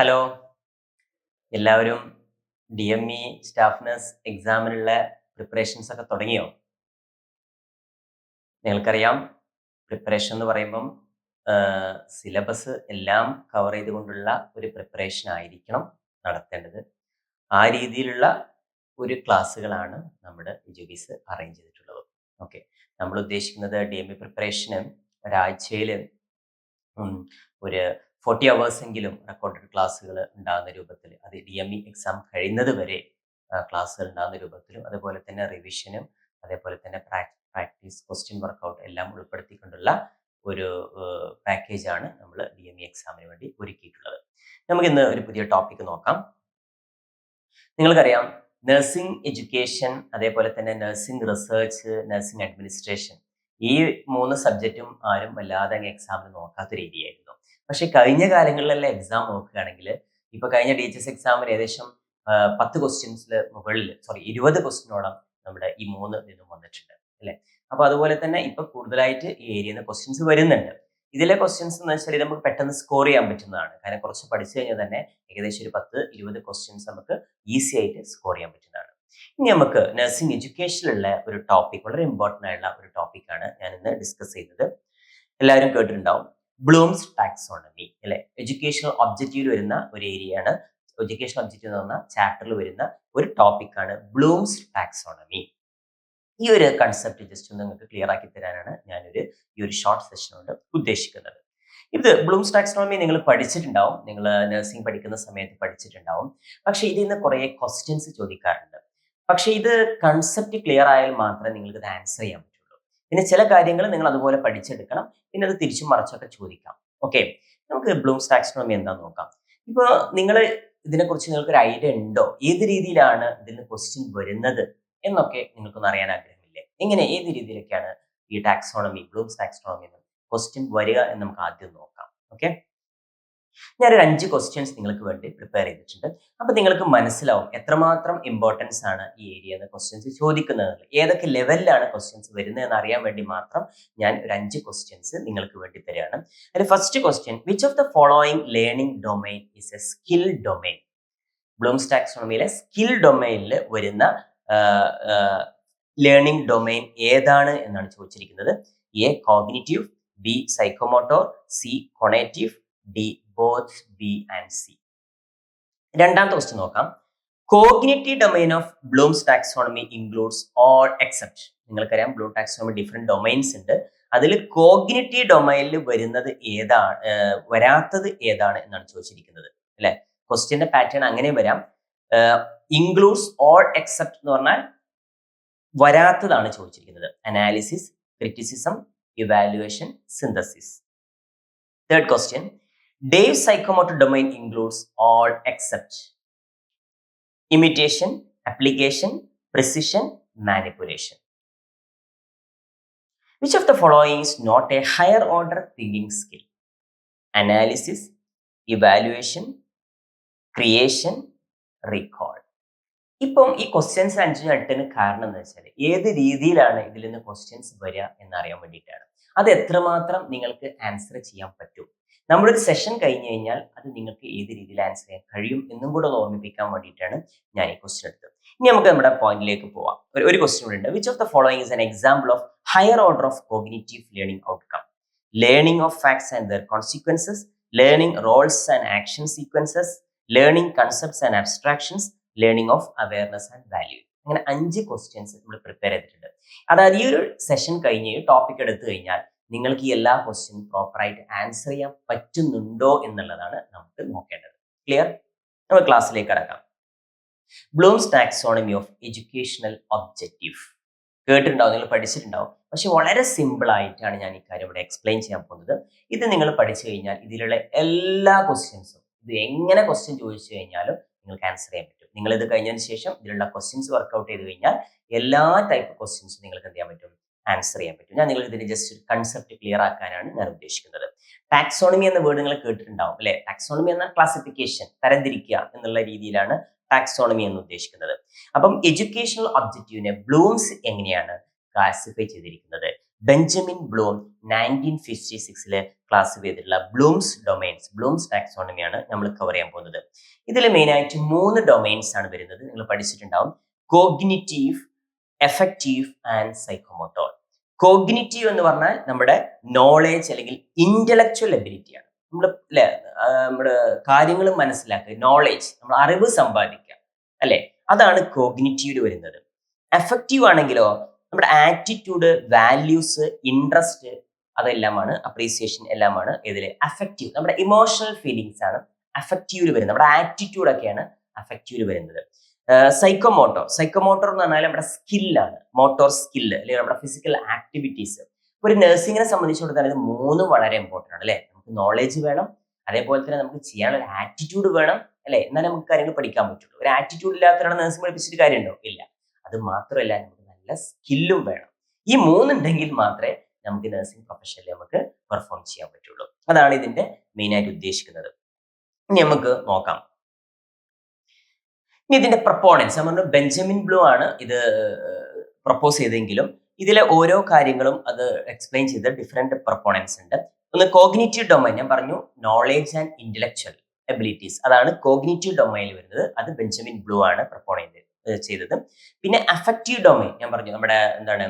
Hello. എല്ലാവരും D M E staff എക്സാമിനുള്ള preparations ഒക്കെ തുടങ്ങിയോ? നിങ്ങൾക്കറിയാം പ്രിപ്പറേഷൻ എന്ന് പറയുമ്പം സിലബസ് എല്ലാം കവർ ചെയ്തുകൊണ്ടുള്ള ഒരു പ്രിപ്പറേഷൻ ആയിരിക്കണം നടത്തേണ്ടത്. ആ രീതിയിലുള്ള ഒരു ക്ലാസ്സുകളാണ് നമ്മുടെ എജുബീസ് അറേഞ്ച് ചെയ്തിട്ടുള്ളത്. ഓക്കെ. നമ്മൾ ഉദ്ദേശിക്കുന്നത് ഡി എം ഇ പ്രിപ്പറേഷന് ഒരാഴ്ചയിൽ ഒരു ഫോർട്ടി അവേഴ്സ് എങ്കിലും റെക്കോർഡഡ് ക്ലാസ്സുകൾ ഉണ്ടാകുന്ന രൂപത്തിൽ അത് ഡി എം ഇ എക്സാം കഴിയുന്നത് വരെ ക്ലാസ്സുകൾ ഉണ്ടാകുന്ന രൂപത്തിലും അതുപോലെ തന്നെ റിവിഷനും അതേപോലെ തന്നെ പ്രാക്ടീസ് ക്വസ്റ്റ്യൻ വർക്കൗട്ട് എല്ലാം ഉൾപ്പെടുത്തിക്കൊണ്ടുള്ള ഒരു പാക്കേജാണ് നമ്മൾ ഡി എം ഇ എക്സാമിന് വേണ്ടി ഒരുക്കിയിട്ടുള്ളത്. നമുക്ക് ഇന്ന് ഒരു പുതിയ ടോപ്പിക് നോക്കാം. നിങ്ങൾക്കറിയാം നഴ്സിംഗ് എഡ്യൂക്കേഷൻ അതേപോലെ തന്നെ നഴ്സിംഗ് റിസർച്ച് നഴ്സിംഗ് അഡ്മിനിസ്ട്രേഷൻ ഈ മൂന്ന് സബ്ജക്റ്റും ആരും വല്ലാതെ എക്സാമിന് നോക്കാത്ത രീതിയായിരുന്നു. പക്ഷെ കഴിഞ്ഞ കാലങ്ങളിലെല്ലാം എക്സാം നോക്കുകയാണെങ്കിൽ ഇപ്പൊ കഴിഞ്ഞ ഡി എച്ച് എസ് എക്സാമിന് ഏകദേശം പത്ത് ക്വസ്റ്റ്യൻസിൽ മുകളിൽ സോറി ഇരുപത് ക്വസ്റ്റ്യനോളം നമ്മുടെ ഈ മൂന്ന് നിന്നും വന്നിട്ടുണ്ട് അല്ലെ? അപ്പൊ അതുപോലെ തന്നെ ഇപ്പൊ കൂടുതലായിട്ട് ഈ ഏരിയയിൽ നിന്ന് ക്വസ്റ്റ്യൻസ് വരുന്നുണ്ട്. ഇതിലെ ക്വസ്റ്റ്യൻസ് എന്ന് വെച്ചാൽ ഇത് നമുക്ക് പെട്ടെന്ന് സ്കോർ ചെയ്യാൻ പറ്റുന്നതാണ്. കാരണം കുറച്ച് പഠിച്ചു കഴിഞ്ഞാൽ തന്നെ ഏകദേശം ഒരു പത്ത് ഇരുപത് ക്വസ്റ്റ്യൻസ് നമുക്ക് ഈസി ആയിട്ട് സ്കോർ ചെയ്യാൻ പറ്റുന്നതാണ്. ഇനി നമുക്ക് നഴ്സിംഗ് എഡ്യൂക്കേഷനിലുള്ള ഒരു ടോപ്പിക് വളരെ ഇമ്പോർട്ടന്റ് ആയിട്ടുള്ള ഒരു ടോപ്പിക്കാണ് ഞാൻ ഇന്ന് ഡിസ്കസ് ചെയ്യുന്നത്. എല്ലാവരും കേട്ടിട്ടുണ്ടാവും. ബ്ലൂംസ് ടാക്സോണമി അല്ലെ? എഡ്യൂക്കേഷണൽ ഒബ്ജക്റ്റീവിൽ വരുന്ന ഒരു ഏരിയയാണ് എഡ്യൂക്കേഷൻ ഒബ്ജക്റ്റീവ് എന്ന് പറഞ്ഞ ചാപ്റ്ററിൽ വരുന്ന ഒരു ടോപ്പിക്കാണ് ബ്ലൂംസ് ടാക്സോണമി ഈ ഒരു കൺസെപ്റ്റ് ജസ്റ്റ് ഒന്ന് നിങ്ങൾക്ക് ക്ലിയർ ആക്കി തരാനാണ് ഞാനൊരു ഈ ഒരു ഷോർട്ട് സെഷൻ കൊണ്ട് ഉദ്ദേശിക്കുന്നത്. ഇത് ബ്ലൂംസ് ടാക്സോണമി നിങ്ങൾ പഠിച്ചിട്ടുണ്ടാവും. നിങ്ങൾ നഴ്സിംഗ് പഠിക്കുന്ന സമയത്ത് പഠിച്ചിട്ടുണ്ടാവും. പക്ഷെ ഇതിൽ നിന്ന് കുറേ ക്വസ്റ്റ്യൻസ് ചോദിക്കാറുണ്ട്. പക്ഷെ ഇത് കൺസെപ്റ്റ് ക്ലിയർ ആയാൽ മാത്രമേ നിങ്ങൾക്ക് ഇത് ആൻസർ ചെയ്യാൻ പിന്നെ ചില കാര്യങ്ങൾ നിങ്ങൾ അതുപോലെ പഠിച്ചെടുക്കണം. പിന്നെ അത് തിരിച്ചും മറിച്ചൊക്കെ ചോദിക്കാം. ഓക്കെ നമുക്ക് ബ്ലൂംസ് ടാക്സോണമി എന്താന്ന് നോക്കാം. ഇപ്പൊ നിങ്ങൾ ഇതിനെക്കുറിച്ച് നിങ്ങൾക്ക് ഒരു ഐഡിയ ഉണ്ടോ? ഏത് രീതിയിലാണ് ഇതിന് ക്വസ്റ്റ്യൻ വരുന്നത് എന്നൊക്കെ നിങ്ങൾക്കൊന്ന് അറിയാൻ ആഗ്രഹമില്ലേ? എങ്ങനെ ഏത് രീതിയിലൊക്കെയാണ് ഈ ടാക്സോണമി ബ്ലൂംസ് ടാക്സോണമി ക്വസ്റ്റ്യൻ വരിക എന്ന് നമുക്ക് ആദ്യം നോക്കാം. ഓക്കെ ഞാനൊരു അഞ്ച് ക്വസ്റ്റ്യൻസ് നിങ്ങൾക്ക് വേണ്ടി പ്രിപ്പയർ ചെയ്തിട്ടുണ്ട്. അപ്പൊ നിങ്ങൾക്ക് മനസ്സിലാവും എത്രമാത്രം ഇമ്പോർട്ടൻസ് ആണ് ഈ ഏരിയയിൽ ക്വസ്റ്റ്യൻസ് ചോദിക്കുന്നത് ഏതൊക്കെ ലെവലിലാണ് ക്വസ്റ്റ്യൻസ് വരുന്നത് എന്ന് അറിയാൻ വേണ്ടി മാത്രം ഞാൻ ഒരു അഞ്ച് ക്വസ്റ്റ്യൻസ് നിങ്ങൾക്ക് വേണ്ടി തരികയാണ്. അതിൽ first question which of the following learning domain is a skill domain Bloom's ടാക്സോണമിയിലെ skill ഡൊമൈനിൽ വരുന്ന ലേണിംഗ് ഡൊമൈൻ ഏതാണ് എന്നാണ് ചോദിച്ചിരിക്കുന്നത്. A cognitive B psychomotor C conative D both B and C രണ്ടാമത്തെ ക്വസ്റ്റ്യൻ നോക്കാം. Cognitive domain of Bloom's taxonomy includes all except നിങ്ങൾക്കറിയാം Bloom taxonomy different domains ഉണ്ട്. അതിൽ കോഗ്നിറ്റീവ് ഡൊമൈനിൽ വരുന്നത് ഏതാണ് വരാത്തത് ഏതാണ് എന്നാണ് ചോദിച്ചിരിക്കുന്നത്. അല്ലെ? ക്വസ്റ്റ്യന്റെ പാറ്റേൺ അങ്ങനെ വരാം. ഇൻക്ലൂഡ്സ് ഓൾ എക്സെപ്റ്റ് എന്ന് പറഞ്ഞാൽ വരാത്തതാണ് ചോദിച്ചിരിക്കുന്നത്. Analysis criticism evaluation synthesis third question Dave psychomotor domain includes all except imitation application, precision manipulation Which of the following is not a higher order thinking skill? Analysis, evaluation, creation, recall. ഇപ്പം ഈ questions അഞ്ച് എട്ടിന് കാരണം എന്ന് വെച്ചാൽ ഏത് രീതിയിലാണ് ഇതിൽ നിന്ന് ക്വസ്റ്റ്യൻസ് വരിക എന്നറിയാൻ വേണ്ടിയിട്ടാണ് അത് എത്രമാത്രം നിങ്ങൾക്ക് ആൻസർ ചെയ്യാൻ പറ്റും നമ്മുടെ ഒരു സെഷൻ കഴിഞ്ഞു കഴിഞ്ഞാൽ അത് നിങ്ങൾക്ക് ഏത് രീതിയിൽ ആൻസർ ചെയ്യാൻ കഴിയും എന്നും കൂടെ ഓർമ്മിപ്പിക്കാൻ വേണ്ടിയിട്ടാണ് ഞാൻ ഈ ക്വസ്റ്റ്യൻ എടുത്തത്. ഇനി നമുക്ക് നമ്മുടെ പോയിന്റിലേക്ക് പോവാം. ഒരു ഒരു ക്വസ്റ്റ്യൻ ഉണ്ട്. Which of the following is an example of higher order of cognitive learning outcome learning of facts and their consequences learning rules and action sequences learning concepts and abstractions learning of awareness and value അങ്ങനെ അഞ്ച് questions നമ്മൾ prepare ചെയ്തിട്ടുണ്ട്. അതായത് ഈ ഒരു session കഴിഞ്ഞ് topic എടുത്തു കഴിഞ്ഞാൽ നിങ്ങൾക്ക് ഈ എല്ലാ ക്വസ്റ്റ്യനും പ്രോപ്പറായിട്ട് ആൻസർ ചെയ്യാൻ പറ്റുന്നുണ്ടോ എന്നുള്ളതാണ് നമുക്ക് നോക്കേണ്ടത്. ക്ലിയർ നമ്മൾ ക്ലാസ്സിലേക്ക് കടക്കാം. Bloom's taxonomy of educational objective കേട്ടിട്ടുണ്ടാവും നിങ്ങൾ പഠിച്ചിട്ടുണ്ടാവും. പക്ഷെ വളരെ സിമ്പിൾ ആയിട്ടാണ് ഞാൻ ഈ കാര്യം ഇവിടെ എക്സ്പ്ലെയിൻ ചെയ്യാൻ പോകുന്നത്. ഇത് നിങ്ങൾ പഠിച്ചു കഴിഞ്ഞാൽ ഇതിലുള്ള എല്ലാ ക്വസ്റ്റ്യൻസും ഇത് എങ്ങനെ ക്വസ്റ്റ്യൻ ചോദിച്ചു കഴിഞ്ഞാലും നിങ്ങൾക്ക് ആൻസർ ചെയ്യാൻ പറ്റും. നിങ്ങൾ ഇത് കഴിഞ്ഞതിന് ശേഷം ഇതിലുള്ള ക്വസ്റ്റ്യൻസ് വർക്ക്ഔട്ട് ചെയ്ത് കഴിഞ്ഞാൽ എല്ലാ ടൈപ്പ് ക്വസ്റ്റ്യൻസും നിങ്ങൾക്ക് എന്ത് ചെയ്യാൻ പറ്റും? ആൻസർ ചെയ്യാൻ പറ്റും. ഞാൻ നിങ്ങൾക്ക് ഇതിന്റെ ജസ്റ്റ് ഒരു കൺസെപ്റ്റ് ക്ലിയർ ആക്കാനാണ് ഞാൻ ഉദ്ദേശിക്കുന്നത്. ടാക്സോണമി എന്ന വേർഡ് നിങ്ങൾ കേട്ടിട്ടുണ്ടാവും അല്ലെ? ടാക്സോണമി എന്ന ക്ലാസിഫിക്കേഷൻ തരംതിരിക്കുക എന്നുള്ള രീതിയിലാണ് ടാക്സോണമി എന്ന് ഉദ്ദേശിക്കുന്നത്. അപ്പം എഡ്യൂക്കേഷണൽ ഒബ്ജക്റ്റീവിനെ ബ്ലൂംസ് എങ്ങനെയാണ് ക്ലാസിഫൈ ചെയ്തിരിക്കുന്നത്? ബെഞ്ചമിൻ ബ്ലൂം നയന്റീൻ ഫിഫ്റ്റി സിക്സിൽ ക്ലാസ് ചെയ്തിട്ടുള്ള ബ്ലൂംസ് ഡൊമൈൻസ് ബ്ലൂംസ് ടാക്സോണമിയാണ് നമ്മൾ കവർ ചെയ്യാൻ പോകുന്നത്. ഇതിൽ മെയിനായിട്ട് മൂന്ന് ഡൊമൈൻസ് ആണ് വരുന്നത്. നിങ്ങൾ പഠിച്ചിട്ടുണ്ടാവും. Cognitive affective and psychomotor cognitive എന്ന് പറഞ്ഞാൽ നമ്മുടെ നോളേജ് അല്ലെങ്കിൽ ഇന്റലക്ച്വൽ എബിലിറ്റിയാണ് നമ്മൾ അല്ലെ നമ്മുടെ കാര്യങ്ങൾ മനസ്സിലാക്കുക നോളേജ് നമ്മൾ അറിവ് സമ്പാദിക്കുക അല്ലെ? അതാണ് കോഗ്നിറ്റീവ് വരുന്നത്. എഫക്റ്റീവ് ആണെങ്കിലോ നമ്മുടെ ആറ്റിറ്റ്യൂഡ് വാല്യൂസ് ഇൻട്രസ്റ്റ് അതെല്ലാമാണ് അപ്രീസിയേഷൻ എല്ലാമാണ് ഇതിൽ അഫക്റ്റീവ് നമ്മുടെ ഇമോഷണൽ ഫീലിങ്സ് ആണ് അഫക്റ്റീവിൽ വരുന്നത്. നമ്മുടെ ആറ്റിറ്റ്യൂഡ് ഒക്കെയാണ് അഫക്റ്റീവിൽ വരുന്നത്. സൈക്കോമോട്ടോർ സൈക്കോമോട്ടോർ എന്ന് പറഞ്ഞാൽ നമ്മുടെ സ്കില്ലാണ് മോട്ടോർ സ്കില്ല് അല്ലെങ്കിൽ നമ്മുടെ ഫിസിക്കൽ ആക്ടിവിറ്റീസ് ഒരു നഴ്സിംഗിനെ സംബന്ധിച്ചിടത്തോളം ഇത് മൂന്നും വളരെ ഇമ്പോർട്ടന്റ് ആണ് അല്ലേ? നമുക്ക് നോളേജ് വേണം അതേപോലെ തന്നെ നമുക്ക് ചെയ്യാനുള്ള ആറ്റിറ്റ്യൂഡ് വേണം അല്ലേ? എന്നാലേ നമുക്ക് കാര്യങ്ങൾ പഠിക്കാൻ പറ്റുള്ളൂ. ഒരു ആറ്റിറ്റ്യൂഡ് ഇല്ലാത്തവരാണ് നഴ്സിംഗ് പഠിപ്പിച്ചിട്ട് കാര്യമുണ്ടോ? ഇല്ല. അത് മാത്രമല്ല നമുക്ക് നല്ല സ്കില്ലും വേണം. ഈ മൂന്നുണ്ടെങ്കിൽ മാത്രമേ നമുക്ക് നഴ്സിംഗ് പ്രൊഫഷനിൽ നമുക്ക് പെർഫോം ചെയ്യാൻ പറ്റുള്ളൂ. അതാണ് ഇതിന്റെ മെയിൻ ആയിട്ട് ഉദ്ദേശിക്കുന്നത്. ഇനി നമുക്ക് നോക്കാം. ഇതിന്റെ പ്രപ്പോണൻസ് നമ്മൾ ബെഞ്ചമിൻ ബ്ലൂ ആണ് ഇത് പ്രപ്പോസ് ചെയ്തെങ്കിലും ഇതിലെ ഓരോ കാര്യങ്ങളും അത് എക്സ്പ്ലെയിൻ ചെയ്ത് ഡിഫറെന്റ് പ്രപ്പോണൻസ് ഉണ്ട്. ഒന്ന് കോഗ്നേറ്റീവ് ഡൊമൈൻ ഞാൻ പറഞ്ഞു നോളേജ് ആൻഡ് ഇന്റലക്ച്വൽ എബിലിറ്റീസ് അതാണ് കോഗ്നേറ്റീവ് ഡൊമൈനിൽ വരുന്നത്. അത് ബെഞ്ചമിൻ ബ്ലൂ ആണ് പ്രപ്പോണന്റ് ചെയ്തത്. പിന്നെ അഫക്റ്റീവ് ഡൊമൈൻ ഞാൻ പറഞ്ഞു നമ്മുടെ എന്താണ്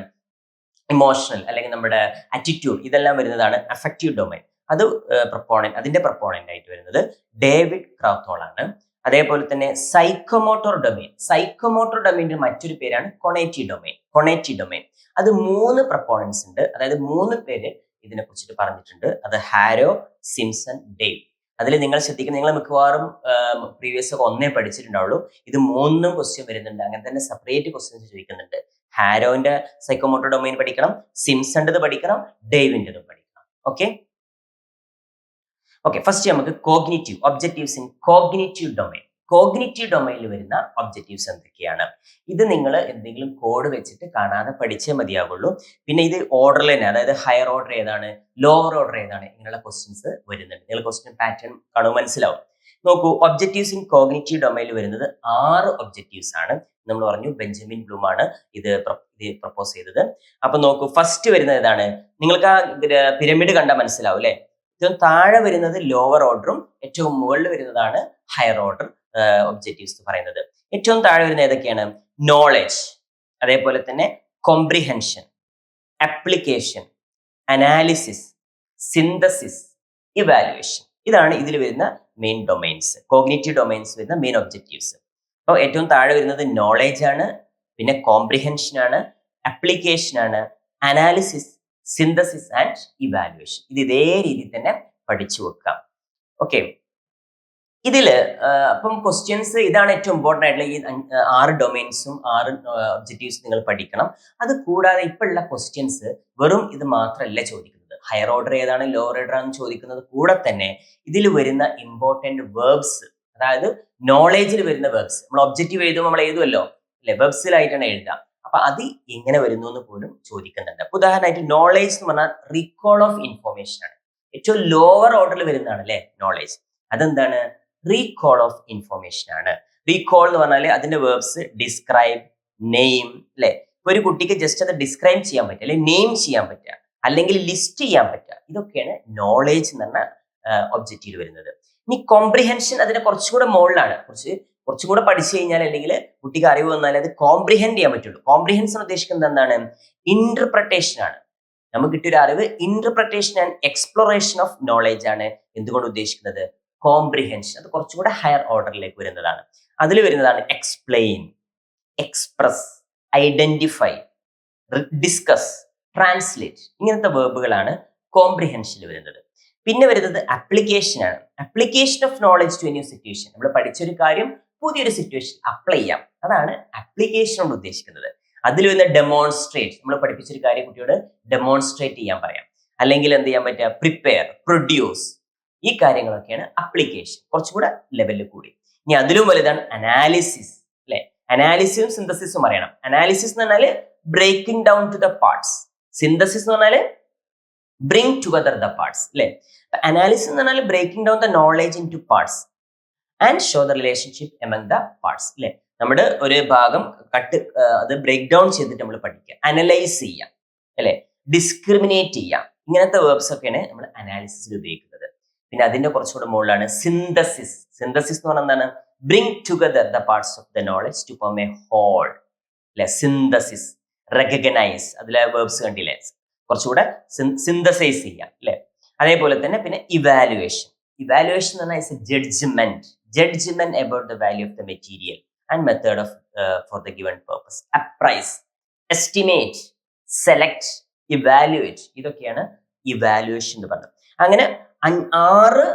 ഇമോഷണൽ അല്ലെങ്കിൽ നമ്മുടെ ആറ്റിറ്റ്യൂഡ് ഇതെല്ലാം വരുന്നതാണ് അഫക്റ്റീവ് ഡൊമൈൻ അത് പ്രപ്പോണൻ അതിന്റെ പ്രപ്പോണന്റ് ആയിട്ട് വരുന്നത് ഡേവിഡ് ക്രാത്തോൾ ആണ് അതേപോലെ തന്നെ സൈക്കോമോട്ടോർ ഡൊമൈൻ സൈക്കോമോട്ടോർ ഡൊമൈന്റെ മറ്റൊരു പേരാണ് കൊണേറ്റി ഡൊമൈൻ കൊണേറ്റി ഡൊമൈൻ അത് മൂന്ന് പ്രപ്പോണൻസ് ഉണ്ട്. അതായത് മൂന്ന് പേര് ഇതിനെ കുറിച്ചിട്ട് പറഞ്ഞിട്ടുണ്ട്. അത് ഹാരോ സിംസൺ ഡേവ്. അതിൽ നിങ്ങൾ ശ്രദ്ധിക്കുന്ന നിങ്ങൾ മിക്കവാറും പ്രീവിയസ് ഒക്കെ ഒന്നേ പഠിച്ചിട്ടുണ്ടാവുള്ളൂ. ഇത് മൂന്നും ക്വസ്റ്റ്യൻ വരുന്നുണ്ട്. അങ്ങനെ തന്നെ സെപ്പറേറ്റ് ക്വസ്റ്റ്യൻസ് ചോദിക്കുന്നുണ്ട്. ഹാരോന്റെ സൈക്കോമോട്ടോർ ഡൊമൈൻ പഠിക്കണം സിംസണിന്റെത് പഠിക്കണം ഡേവിന്റെതും പഠിക്കണം. ഓക്കെ ഓക്കെ ഫസ്റ്റ് നമുക്ക് cognitive objectives in cognitive domain cognitive ഡൊമൈനിൽ വരുന്ന ഒബ്ജക്റ്റീവ്സ് എന്തൊക്കെയാണ്? ഇത് നിങ്ങൾ എന്തെങ്കിലും കോഡ് വെച്ചിട്ട് കാണാതെ പഠിച്ചേ മതിയാവുള്ളൂ. പിന്നെ ഇത് ഓർഡറിൽ തന്നെ അതായത് ഹയർ ഓർഡർ ഏതാണ് ലോവർ ഓർഡർ ഏതാണ് ഇങ്ങനെയുള്ള ക്വസ്റ്റ്യൻസ് വരുന്നുണ്ട്. നിങ്ങൾ ക്വസ്റ്റ്യൻ പാറ്റേൺ കാണുമ്പോൾ മനസ്സിലാവും. നോക്കൂ ഒബ്ജക്റ്റീവ്സ് ഇൻ കോഗ്നേറ്റീവ് ഡൊമൈനിൽ വരുന്നത് ആറ് ഒബ്ജക്റ്റീവ്സ് ആണ്. നമ്മൾ പറഞ്ഞു ബെഞ്ചമിൻ ബ്ലൂം ആണ് ഇത് പ്രപ്പോസ് ചെയ്തത്. അപ്പൊ നോക്കൂ ഫസ്റ്റ് വരുന്നത് ഏതാണ്? നിങ്ങൾക്ക് ആ പിരമിഡ് കണ്ടാൽ മനസ്സിലാവും അല്ലെ? ഏറ്റവും താഴെ വരുന്നത് ലോവർ ഓർഡറും ഏറ്റവും മുകളിൽ വരുന്നതാണ് ഹയർ ഓർഡർ ഒബ്ജക്റ്റീവ്സ് എന്ന് പറയുന്നത്. ഏറ്റവും താഴെ വരുന്ന ഏതൊക്കെയാണ്? നോളജ് അതേപോലെ തന്നെ comprehension application analysis synthesis evaluation ഇതാണ് ഇതിൽ വരുന്ന മെയിൻ ഡൊമൈൻസ് കോഗ്നേറ്റീവ് ഡൊമൈൻസ് വരുന്ന മെയിൻ ഒബ്ജക്റ്റീവ്സ് അപ്പോൾ ഏറ്റവും താഴെ വരുന്നത് നോളേജ് ആണ് പിന്നെ കോംപ്രിഹെൻഷൻ ആണ് അപ്ലിക്കേഷൻ ആണ് അനാലിസിസ് സിന്തസിസ് ആൻഡ് ഇവാലുവേഷൻ ഇത് ഇതേ രീതിയിൽ തന്നെ പഠിച്ചു വെക്കാം. ഓക്കെ ഇതിൽ അപ്പം ക്വസ്റ്റ്യൻസ് ഇതാണ് ഏറ്റവും ഇമ്പോർട്ടന്റ് ആയിട്ടുള്ള ഈ ആറ് ഡൊമൈൻസും ആറ് ഒബ്ജക്റ്റീവ്സ് നിങ്ങൾ പഠിക്കണം. അത് കൂടാതെ ഇപ്പോഴുള്ള ക്വസ്റ്റ്യൻസ് വെറും ഇത് മാത്രമല്ല ചോദിക്കുന്നത്. ഹയർ ഓർഡർ ഏതാണ് ലോവർ ഓർഡർ ആണെന്ന് ചോദിക്കുന്നത് കൂടെ തന്നെ ഇതിൽ വരുന്ന ഇമ്പോർട്ടന്റ് വേർബ്സ് അതായത് നോളേജിൽ വരുന്ന വേർബ്സ് നമ്മൾ ഒബ്ജക്റ്റീവ് എഴുതുമ്പോൾ നമ്മൾ എഴുതുമല്ലോ അല്ലെ? വെബ്സിലായിട്ടാണ് എഴുതാം അപ്പൊ അത് എങ്ങനെ വരുന്നു എന്ന് പോലും ചോദിക്കുന്നുണ്ട് അപ്പൊ ഉദാഹരണമായിട്ട് നോളേജ് എന്ന് പറഞ്ഞാൽ റീകോൾ ഓഫ് ഇൻഫോർമേഷൻ ആണ്. ഏറ്റവും ലോവർ ഓർഡറിൽ വരുന്നതാണ് അല്ലെ നോളേജ് അതെന്താണ്? റീകോൾ ഓഫ് ഇൻഫോർമേഷൻ ആണ്. റീകോൾ എന്ന് പറഞ്ഞാൽ അതിന്റെ വേർബ്സ് ഡിസ്ക്രൈബ് നെയിം അല്ലെ ഒരു കുട്ടിക്ക് ജസ്റ്റ് അത് ഡിസ്ക്രൈബ് ചെയ്യാൻ പറ്റുക അല്ലെങ്കിൽ നെയിം ചെയ്യാൻ പറ്റുക അല്ലെങ്കിൽ ലിസ്റ്റ് ചെയ്യാൻ പറ്റുക ഇതൊക്കെയാണ് നോളേജ് എന്ന് പറഞ്ഞ ഒബ്ജക്റ്റീവ് വരുന്നത്. ഇനി കോംപ്രിഹെൻഷൻ അതിന്റെ കുറച്ചുകൂടെ മുകളിലാണ്. കുറച്ച് കുറച്ചും കൂടെ പഠിച്ചു കഴിഞ്ഞാൽ അല്ലെങ്കിൽ കുട്ടിക്ക് അറിവ് വന്നാൽ അത് കോംപ്രിഹെൻഡ് ചെയ്യാൻ പറ്റുള്ളൂ. കോംപ്രിഹെൻഷൻ ഉദ്ദേശിക്കുന്നത് എന്താണ്? ഇന്റർപ്രിട്ടേഷൻ ആണ്. നമുക്ക് കിട്ടിയൊരു അറിവ് interpretation and exploration of knowledge ആണ്. എന്തുകൊണ്ട് ഉദ്ദേശിക്കുന്നത്? കോംപ്രിഹെൻഷൻ അത് കുറച്ചുകൂടെ ഹയർ ഓർഡറിലേക്ക് വരുന്നതാണ്. അതിൽ വരുന്നതാണ് explain express identify discuss translate ഇങ്ങനത്തെ വേർബുകളാണ് കോംപ്രിഹെൻഷനിൽ വരുന്നത്. പിന്നെ വരുന്നത് അപ്ലിക്കേഷൻ ആണ്. Application of knowledge to new situation നമ്മൾ പഠിച്ചൊരു കാര്യം പുതിയൊരു സിറ്റുവേഷൻ അപ്ലൈ ചെയ്യാം. അതാണ് അപ്ലിക്കേഷൻ കൊണ്ട് ഉദ്ദേശിക്കുന്നത്. അതിൽ വരുന്ന ഡെമോൺസ്ട്രേറ്റ് നമ്മൾ പഠിപ്പിച്ചൊരു കാര്യം കുട്ടിയോട് ഡെമോൺസ്ട്രേറ്റ് ചെയ്യാൻ പറയാം. അല്ലെങ്കിൽ എന്ത് ചെയ്യാൻ പറ്റുക? പ്രിപ്പയർ പ്രൊഡ്യൂസ് ഈ കാര്യങ്ങളൊക്കെയാണ് അപ്ലിക്കേഷൻ കുറച്ചുകൂടെ ലെവലിൽ കൂടി. ഇനി അതിലും വലുതാണ് അനാലിസിസ് അല്ലെ? അനാലിസിസും സിന്തസിസും അറിയണം. അനാലിസിസ് എന്ന് പറഞ്ഞാൽ breaking down to the parts synthesis എന്ന് പറഞ്ഞാൽ ബ്രിങ് ടുഗദർ ദ പാർട്സ് അല്ലെ? അനാലിസിസ് എന്ന് പറഞ്ഞാൽ breaking down the knowledge into parts and show the relationship among the parts അല്ലെ നമ്മുടെ ഒരു ഭാഗം കട്ട് അത് ബ്രേക്ക് ഡൗൺ ചെയ്തിട്ട് നമ്മൾ പഠിക്കുക. അനലൈസ് ചെയ്യാം അല്ലെ? ഡിസ്ക്രിമിനേറ്റ് ചെയ്യാം ഇങ്ങനത്തെ വേർബ്സ് ഒക്കെയാണ് നമ്മൾ അനാലിസിസിൽ ഉപയോഗിക്കുന്നത്. പിന്നെ അതിന്റെ കുറച്ചുകൂടെ മുകളിലാണ് സിന്തസിസ് സിന്തസിസ് എന്ന് പറഞ്ഞാൽ എന്താണ്? Bring together the parts of the knowledge to form a whole അല്ലെ സിന്തസിസ് റെക്കഗ്നൈസ് അതിലെ വേർബ്സ് കണ്ടില്ലേ? കുറച്ചുകൂടെ സിന്തസൈസ് ചെയ്യാം അല്ലെ അതേപോലെ തന്നെ പിന്നെ ഇവാലുവേഷൻ ഇവാലുവേഷൻ എന്ന് പറഞ്ഞാൽ is a judgement judgement about the value of the material and method of for the given purpose appraise estimate select evaluate ഇതൊക്കെയാണ് ഇവാലുവേഷൻ എന്ന് പറഞ്ഞത്. അങ്ങനെ ആറ്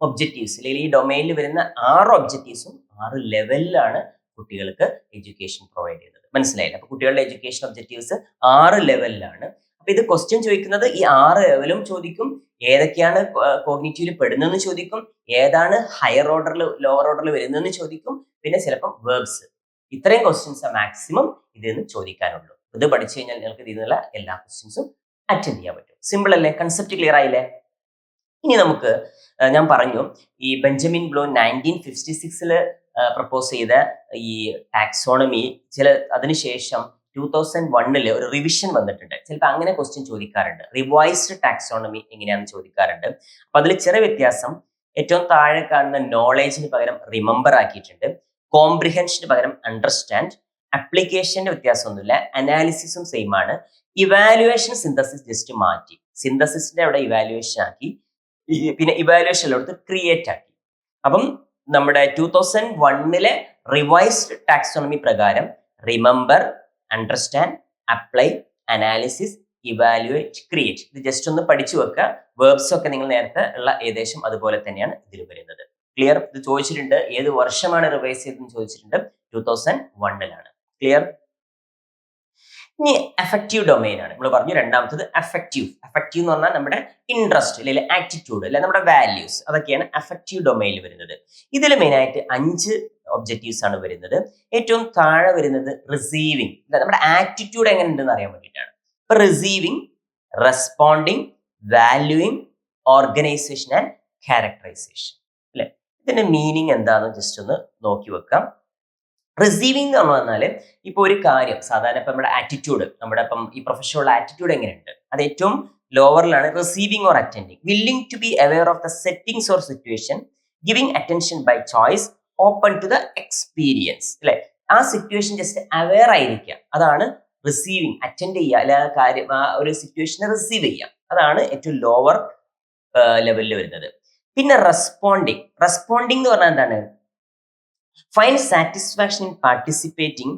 ഒബ്ജക്റ്റീവ്സ് അല്ലെങ്കിൽ ഈ ഡൊമൈനിൽ വരുന്ന ആറ് ഒബ്ജക്റ്റീവ്സും ആറ് ലെവലിലാണ് കുട്ടികൾക്ക് എഡ്യൂക്കേഷൻ പ്രൊവൈഡ് ചെയ്യുന്നത്. മനസ്സിലായില്ല? അപ്പൊ കുട്ടികളുടെ എഡ്യൂക്കേഷൻ ഒബ്ജക്റ്റീവ്സ് ആറ് ലെവലിലാണ് അപ്പൊ ഇത് ക്വസ്റ്റ്യൻ ചോദിക്കുന്നത് ഈ ആറ് ലെവലും ചോദിക്കും. ഏതൊക്കെയാണ് കോഗ്നിറ്റീവിൽ പെടുന്നതെന്ന് ചോദിക്കും. ഏതാണ് ഹയർ ഓർഡറിൽ ലോവർ ഓർഡറിൽ വരുന്നതെന്ന് ചോദിക്കും. പിന്നെ ചിലപ്പം വേർബ്സ് ഇത്രയും ക്വസ്റ്റ്യൻസ് മാക്സിമം ഇതിൽ നിന്ന് ചോദിക്കാനുള്ളൂ. ഇത് പഠിച്ചു കഴിഞ്ഞാൽ നിങ്ങൾക്ക് ഇതിൽ നിന്നുള്ള എല്ലാ ക്വസ്റ്റ്യൻസും അറ്റൻഡ് ചെയ്യാൻ പറ്റും. സിമ്പിൾ അല്ലേ? കൺസെപ്റ്റ് ക്ലിയർ ആയില്ലേ? ഇനി നമുക്ക് ഞാൻ പറഞ്ഞു ഈ ബെഞ്ചമിൻ ബ്ലോ നയന്റീൻ ഫിഫ്റ്റി സിക്സിൽ പ്രപ്പോസ് ചെയ്ത ഈ ടാക്സോണമി ചില അതിനുശേഷം ടൂ തൗസൻഡ് വണ്ണിൽ ഒരു റിവിഷൻ വന്നിട്ടുണ്ട്. ചിലപ്പോൾ അങ്ങനെ ക്വസ്റ്റ്യൻ ചോദിക്കാറുണ്ട്. റിവൈസ്ഡ് ടാക്സോണമി എങ്ങനെയാണെന്ന് ചോദിക്കാറുണ്ട്. അപ്പൊ അതിൽ ചെറിയ വ്യത്യാസം ഏറ്റവും താഴെ കാണുന്ന നോളേജിന് പകരം റിമെമ്പർ ആക്കിയിട്ടുണ്ട്. കോംപ്രിഹെൻഷന് പകരം അണ്ടർസ്റ്റാൻഡ് അപ്ലിക്കേഷന്റെ വ്യത്യാസമൊന്നുമില്ല. അനാലിസിസും സെയിം ആണ്. ഇവാലുവേഷൻ സിന്തസിസ് ജസ്റ്റ് മാറ്റി. സിന്തസിസിന്റെ അവിടെ ഇവാലുവേഷൻ ആക്കി. പിന്നെ ഇവാലുവേഷൻ എടുത്ത് ക്രിയേറ്റ് ആക്കി. അപ്പം നമ്മുടെ ടൂ തൗസൻഡ് വണ്ണിലെ റിവൈസ്ഡ് ടാക്സോണമി പ്രകാരം remember understand apply analysis evaluate create ഇത് ജസ്റ്റ് ഒന്ന് പഠിച്ചു വെക്കുക. വേർബ്സ് ഒക്കെ നിങ്ങൾ നേരത്തെ ഉള്ള ഏകദേശം അതുപോലെ തന്നെയാണ് ഇതിൽ വരുന്നത്. ക്ലിയർ ഇത് ചോദിച്ചിട്ടുണ്ട്. ഏത് വർഷമാണ് റിവൈസ് ചെയ്തതെന്ന് ചോദിച്ചിട്ടുണ്ട്. ടൂ തൗസൻഡ് വണ്ണിലാണ് ക്ലിയർ ഇനി എഫക്റ്റീവ് ഡൊമൈൻ ആണ്. നമ്മൾ പറഞ്ഞു രണ്ടാമത്തത് എഫക്റ്റീവ് എഫക്റ്റീവ് എന്ന് പറഞ്ഞാൽ നമ്മുടെ ഇൻട്രസ്റ്റ് അല്ലെങ്കിൽ ആറ്റിറ്റ്യൂഡ് അല്ലെ നമ്മുടെ വാല്യൂസ് അതൊക്കെയാണ് എഫക്റ്റീവ് ഡൊമൈനിൽ വരുന്നത്. ഇതിൽ മെയിനായിട്ട് അഞ്ച് ഒബ്ജക്റ്റീവ്സ് ആണ് വരുന്നത്. ഏറ്റവും താഴെ വരുന്നത് റിസീവിങ് നമ്മുടെ ആറ്റിറ്റ്യൂഡ് എങ്ങനെ ഉണ്ടെന്ന് അറിയാൻ വേണ്ടിയിട്ടാണ്. ഇപ്പൊ receiving responding valuing organization and characterization അല്ലെ? ഇതിന്റെ മീനിങ് എന്താണെന്ന് ജസ്റ്റ് ഒന്ന് നോക്കി വെക്കാം. റിസീവിങ് എന്ന് പറഞ്ഞാൽ ഇപ്പോൾ ഒരു കാര്യം സാധാരണ ഇപ്പം നമ്മുടെ ആറ്റിറ്റ്യൂഡ് നമ്മുടെ ഇപ്പം ഈ പ്രൊഫഷണൽ ആറ്റിറ്റ്യൂഡ് എങ്ങനെയുണ്ട്? അത് ഏറ്റവും ലോവറിലാണ് receiving or attending willing to be aware of the settings or situation giving attention by choice open to the experience അല്ലെ? ആ സിറ്റുവേഷൻ ജസ്റ്റ് അവെയർ ആയിരിക്കുക. അതാണ് റിസീവിങ് അറ്റൻഡ് ചെയ്യുക. അല്ലെ ആ കാര്യം ആ ഒരു സിറ്റുവേഷനെ റിസീവ് ചെയ്യുക. അതാണ് ഏറ്റവും ലോവർ ലെവലിൽ വരുന്നത്. പിന്നെ റെസ്പോണ്ടിങ് റെസ്പോണ്ടിങ് എന്ന് പറഞ്ഞാൽ എന്താണ്? Fine satisfaction in participating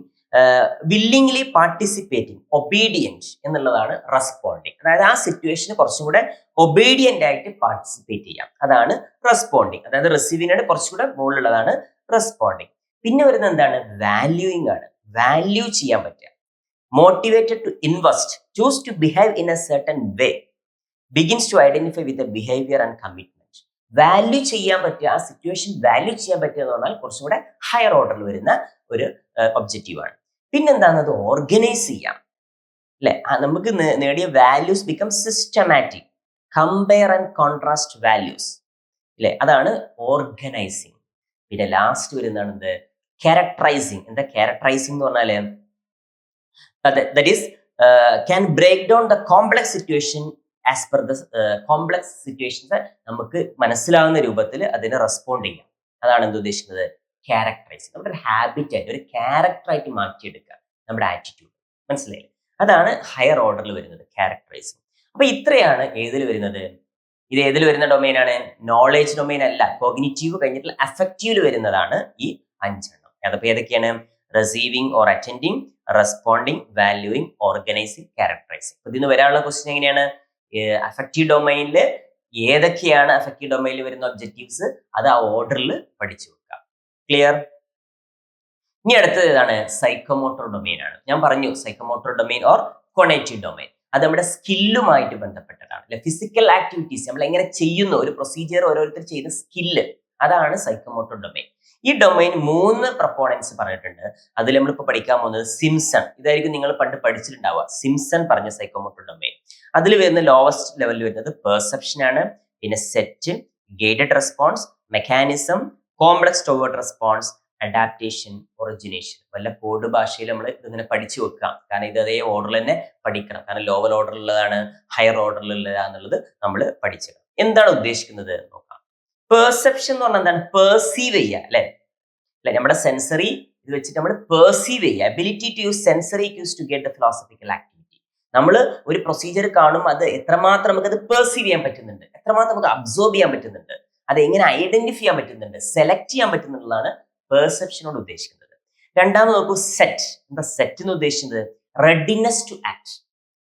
willingly participating obedient എന്നുള്ളതാണ് റെസ്പോണ്ടിങ് അതായത് ആ സിറ്റുവേഷന് കുറച്ചും കൂടെ ഒബീഡിയന്റ് ആയിട്ട് പാർട്ടിസിപ്പേറ്റ് ചെയ്യാം. അതാണ് റെസ്പോണ്ടിങ് അതായത് റിസീവിനോട് കുറച്ചുകൂടെ മുകളിലുള്ളതാണ് റെസ്പോണ്ടിങ് പിന്നെ വരുന്നത് എന്താണ്? വാല്യൂയിങ് ആണ്. വാല്യൂ ചെയ്യാൻ പറ്റുക. Motivated to invest choose to behave in a certain way begins to identify with behaviour and commitment value ചെയ്യാൻ പറ്റുക ആ സിറ്റുവേഷൻ വാല്യൂ ചെയ്യാൻ പറ്റുക എന്ന് പറഞ്ഞാൽ കുറച്ചുകൂടെ ഹയർ ഓർഡറിൽ വരുന്ന ഒരു ഒബ്ജക്റ്റീവ് ആണ്. പിന്നെന്താണ്? അത് ഓർഗനൈസ് ചെയ്യാം. അല്ലെ നമുക്ക് നേടിയ values become systematic compare and contrast values അല്ലെ അതാണ് ഓർഗനൈസിങ് പിന്നെ ലാസ്റ്റ് വരുന്നതാണ് എന്ത് ക്യാരക്ടറൈസിങ് എന്താ ക്യാരക്ടറൈസിങ് എന്ന് പറഞ്ഞാൽ? That is can break down the complex situation as per the complex situations നമുക്ക് മനസ്സിലാവുന്ന രൂപത്തിൽ അതിനെ റെസ്പോണ്ട് ചെയ്യാം. അതാണ് എന്ത് ഉദ്ദേശിക്കുന്നത് ക്യാരക്ടറൈസിങ് നമ്മുടെ ഒരു ഹാബിറ്റായിട്ട് ഒരു ക്യാരക്ടറായിട്ട് മാറ്റിയെടുക്കുക നമ്മുടെ ആറ്റിറ്റ്യൂഡ് മനസ്സിലായി അതാണ് ഹയർ ഓർഡറിൽ വരുന്നത് ക്യാരക്ടറൈസിങ് അപ്പൊ ഇത്രയാണ് ഏതിൽ വരുന്നത്? ഇത് ഏതിൽ വരുന്ന ഡൊമൈനാണ് നോളേജ് ഡൊമൈൻ അല്ല കോഗ്നിറ്റീവ് കഴിഞ്ഞിട്ടുള്ള അഫക്റ്റീവിൽ വരുന്നതാണ് ഈ അഞ്ചെണ്ണം. അതപ്പോ ഏതൊക്കെയാണ്? Receiving or attending responding valuing organizing characterizing അപ്പൊ ഇതിന് വരാനുള്ള ക്വസ്റ്റ്യൻ എങ്ങനെയാണ്? അഫക്റ്റീവ് ഡൊമൈനിൽ ഏതൊക്കെയാണ് അഫക്റ്റീവ് ഡൊമൈനിൽ വരുന്ന ഒബ്ജക്റ്റീവ്സ് അത് ആ ഓർഡറിൽ പഠിച്ചു. ക്ലിയർ ഇനി അടുത്തത് ഏതാണ് സൈക്കോമോട്ടോർ ഡൊമൈൻ ആണ്. ഞാൻ പറഞ്ഞു psychomotor domain or conative domain അത് നമ്മുടെ സ്കില്ലുമായിട്ട് ബന്ധപ്പെട്ടതാണ്. അല്ലെ ഫിസിക്കൽ ആക്ടിവിറ്റീസ് നമ്മൾ എങ്ങനെ ചെയ്യുന്നു? ഒരു പ്രൊസീജിയർ ഓരോരുത്തർ ചെയ്യുന്ന സ്കില്ല് അതാണ് സൈക്കോമോട്ടോർ ഡൊമൈൻ ഈ ഡൊമൈൻ മൂന്ന് പ്രപ്പോണൻസ് പറഞ്ഞിട്ടുണ്ട്. അതിൽ നമ്മളിപ്പോൾ പഠിക്കാൻ പോകുന്നത് സിംസൺ ഇതായിരിക്കും നിങ്ങൾ പണ്ട് പഠിച്ചിട്ടുണ്ടാവുക. സിംസൺ പറഞ്ഞ സൈക്കോമോട്ടോർ ഡൊമൈൻ അതിൽ വരുന്ന ലോവസ്റ്റ് ലെവലിൽ വരുന്നത് പെർസെപ്ഷൻ ആണ്. പിന്നെ set guided response mechanism complex toward response adaptation origination വല്ല കോഡ് ഭാഷയിൽ നമ്മൾ ഇതിങ്ങനെ പഠിച്ചു വെക്കുക. കാരണം ഇത് അതേ ഓർഡറിൽ തന്നെ പഠിക്കണം. കാരണം ലോവർ ഓർഡറിലുള്ളതാണ് ഹയർ ഓർഡറിലുള്ളതാന്നുള്ളത് നമ്മൾ പഠിച്ചത് എന്താണ് ഉദ്ദേശിക്കുന്നത് നോക്കാം. പെർസെപ്ഷൻ എന്ന് പറഞ്ഞാൽ എന്താണ്? പെർസീവ് ചെയ്യുക അല്ലെ? അല്ലെ? നമ്മുടെ സെൻസറി ഇത് വെച്ചിട്ട് നമ്മൾ പെർസീവ് ചെയ്യുക. Ability to use sensory cues to get the philosophical activity നമ്മൾ ഒരു പ്രൊസീജിയർ കാണും അത് എത്രമാത്രം നമുക്ക് അത് പെർസീവ് ചെയ്യാൻ പറ്റുന്നുണ്ട്. എത്രമാത്രം നമുക്ക് അബ്സോർബ് ചെയ്യാൻ പറ്റുന്നുണ്ട്. അത് എങ്ങനെ ഐഡന്റിഫൈ ചെയ്യാൻ പറ്റുന്നുണ്ട്? സെലക്ട് ചെയ്യാൻ പറ്റുന്നുള്ളതാണ് പെർസെപ്ഷനോട് ഉദ്ദേശിക്കുന്നത്. രണ്ടാമത് നോക്കൂ സെറ്റ് എന്താ സെറ്റ് എന്ന് ഉദ്ദേശിക്കുന്നത്? റെഡിനെസ് ടു ആക്ട്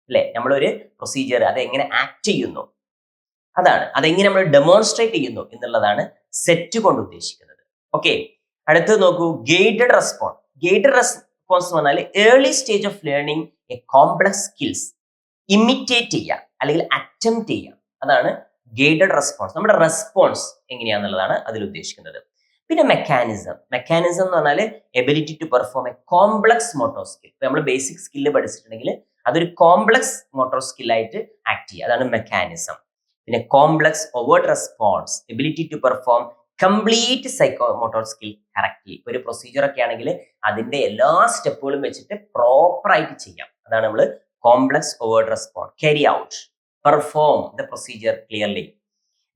അല്ലെ? നമ്മളൊരു പ്രൊസീജിയർ അത് എങ്ങനെ ആക്ട് ചെയ്യുന്നു? അതാണ്. അതെങ്ങനെ നമ്മൾ ഡെമോൺസ്ട്രേറ്റ് ചെയ്യുന്നു എന്നുള്ളതാണ് സെറ്റ് കൊണ്ട് ഉദ്ദേശിക്കുന്നത്. ഓക്കെ അടുത്തത് നോക്കൂ ഗൈഡഡ് റെസ്പോൺസ് ഗൈഡഡ് റെസ്പോൺസ് എന്ന് പറഞ്ഞാൽ early stage of learning a complex skills imitate ചെയ്യുക അല്ലെങ്കിൽ അറ്റംപ്റ്റ് ചെയ്യുക. അതാണ് ഗൈഡഡ് റെസ്പോൺസ്. നമ്മുടെ റെസ്പോൺസ് എങ്ങനെയാണെന്നുള്ളതാണ് അതിൽ ഉദ്ദേശിക്കുന്നത്. പിന്നെ മെക്കാനിസം. മെക്കാനിസം എന്ന് പറഞ്ഞാൽ ability to perform a complex motor skill ഇപ്പൊ നമ്മൾ ബേസിക് സ്കില്ല് പഠിച്ചിട്ടുണ്ടെങ്കിൽ അതൊരു കോംപ്ലക്സ് മോട്ടോർ സ്കില്ലായിട്ട് ആക്ട് ചെയ്യുക. അതാണ് മെക്കാനിസം. പിന്നെ complex overt response ability to perform complete psychomotor skill correctly ഒരു പ്രൊസീജിയർ ഒക്കെ ആണെങ്കിൽ അതിന്റെ എല്ലാ സ്റ്റെപ്പുകളും വെച്ചിട്ട് പ്രോപ്പറായിട്ട് ചെയ്യാം. അതാണ് നമ്മൾ complex overt response carry out perform the procedure clearly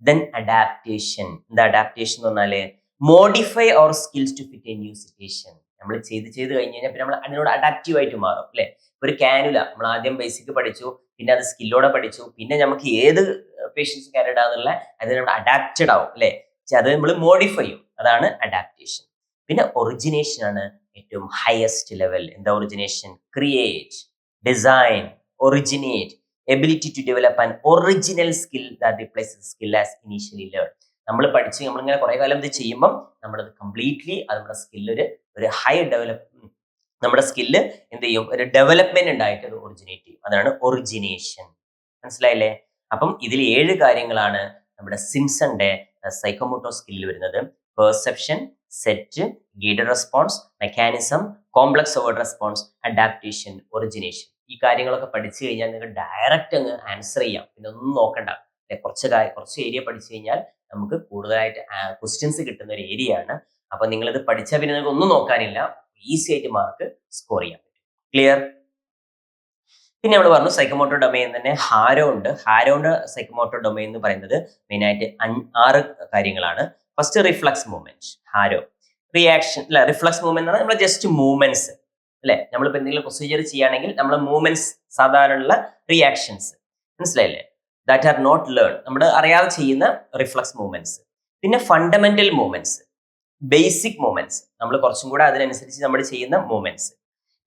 then adaptation എന്താ അഡാപ്റ്റേഷൻ എന്ന് പറഞ്ഞാൽ modify our skills to fit a new situation നമ്മൾ ചെയ്ത് ചെയ്ത് കഴിഞ്ഞ് കഴിഞ്ഞാൽ പിന്നെ നമ്മൾ അതിനോട് അഡാപ്റ്റീവ് ആയിട്ട് മാറും അല്ലെ? ഒരു കാനുല നമ്മൾ ആദ്യം ബേസിക് പഠിച്ചു പിന്നെ അത് സ്കില്ലോടെ പഠിച്ചു പിന്നെ നമുക്ക് ഏത് പേഷ്യൻസ് കാനഡ അതിനോട് അഡാപ്റ്റഡ് ആവും അല്ലെ? അത് നമ്മൾ മോഡിഫൈ ചെയ്യും. അതാണ് അഡാപ്റ്റേഷൻ പിന്നെ ഒറിജിനേഷൻ ആണ് ഏറ്റവും ഹയസ്റ്റ് ലെവൽ എന്താ origination create design originate ability to develop an original skill that replace skill as initially learn നമ്മൾ പഠിച്ച് നമ്മളിങ്ങനെ കുറേ കാലം ഇത് ചെയ്യുമ്പം നമ്മളത് കംപ്ലീറ്റ്ലി അത് നമ്മുടെ സ്കില്ലൊരു ഒരു ഹൈ ഡെവലപ്പ് നമ്മുടെ സ്കില്ല് എന്ത് ചെയ്യും? ഒരു ഡെവലപ്മെന്റ് ഉണ്ടായിട്ട് അത് ഒറിജിനേറ്റ് ചെയ്യും. അതാണ് ഒറിജിനേഷൻ മനസ്സിലായില്ലേ? അപ്പം ഇതിൽ ഏഴ് കാര്യങ്ങളാണ് നമ്മുടെ സിംസന്റെ സൈക്കോമോട്ടോ സ്കില്ലിൽ വരുന്നത്. Perception set guided response mechanism complex overt response adaptation origination ഈ കാര്യങ്ങളൊക്കെ പഠിച്ചു കഴിഞ്ഞാൽ നിങ്ങൾക്ക് ഡയറക്റ്റ് അങ്ങ് ആൻസർ ചെയ്യാം. പിന്നെ ഒന്നും നോക്കണ്ട. കുറച്ച് കുറച്ച് ഏരിയ പഠിച്ചു കഴിഞ്ഞാൽ നമുക്ക് കൂടുതലായിട്ട് ക്വസ്റ്റ്യൻസ് കിട്ടുന്ന ഒരു ഏരിയ ആണ്. അപ്പൊ നിങ്ങൾ ഇത് പഠിച്ചാൽ പിന്നെ നിങ്ങൾക്ക് ഒന്നും നോക്കാനില്ല. ഈസി ആയിട്ട് മാർക്ക് സ്കോർ ചെയ്യാൻ പറ്റും. ക്ലിയർ പിന്നെ നമ്മൾ പറഞ്ഞു സൈക്കോമോട്ടോ ഡൊമൈൻ തന്നെ ഹാരോ ഉണ്ട്. ഹാരോണ്ട് സൈക്കോമോട്ടോ ഡൊമൈൻ എന്ന് പറയുന്നത് മെയിനായിട്ട് ആറ് കാര്യങ്ങളാണ്. First reflex movement Harrow reaction അല്ല റിഫ്ലക്സ് മൂവ്മെന്റ് എന്ന് പറഞ്ഞാൽ നമ്മൾ ജസ്റ്റ് മൂവ്മെന്റ്സ് അല്ലെ? നമ്മളിപ്പോൾ എന്തെങ്കിലും പ്രൊസീജിയർ ചെയ്യുകയാണെങ്കിൽ നമ്മൾ മൂവ്മെന്റ്സ് സാധാരണയുള്ള റിയാക്ഷൻസ് മനസ്സിലായില്ലേ? ദാറ്റ് ആർ നോട്ട് ലേൺ നമ്മൾ അറിയാതെ ചെയ്യുന്ന റിഫ്ലക്സ് മൂവ്മെന്റ്സ് പിന്നെ ഫണ്ടമെന്റൽ മൂവ്മെന്റ്സ് ബേസിക് മൂവ്മെന്റ്സ് നമ്മൾ കുറച്ചും കൂടെ അതിനനുസരിച്ച് നമ്മൾ ചെയ്യുന്ന മൂവ്മെന്റ്സ്